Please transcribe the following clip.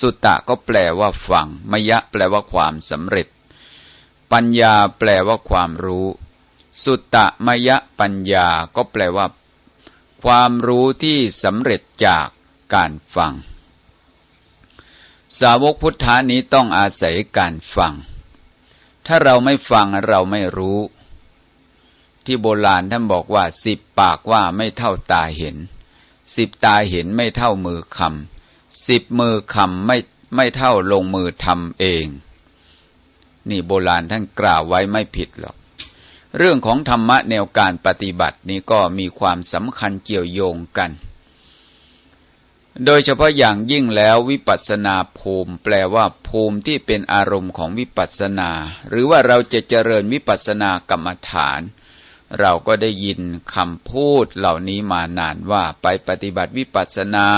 สุตตะก็แปลว่าฟัง มยะแปลว่าความสำเร็จ ปัญญาแปลว่าความรู้ สุตตะมยะปัญญาก็แปลว่า ความรู้ที่สำเร็จจากการฟัง สาวกพุทธานี้ต้องอาศัยการฟัง ถ้าเราไม่ฟังเราไม่รู้ ที่โบราณท่านบอกว่าสิบปากว่าไม่เท่าตาเห็น สิบตาเห็นไม่เท่ามือคำ สิบมือคำไม่ไม่เท่าลงมือทำเอง นี่โบราณท่านกล่าวไว้ไม่ผิดหรอก เรื่องของธรรมะแนวการปฏิบัตินี้ก็มีความสำคัญเกี่ยวโยงกัน โดยเฉพาะอย่างยิ่งแล้ววิปัสนาภูมิ แปลว่าภูมิที่เป็นอารมณ์ของวิปัสนา หรือว่าเราจะเจริญวิปัสนากรรมฐานเราก็ได้ยินคำพูดเหล่านี้มานานว่าไปปฏิบัติวิปัสนา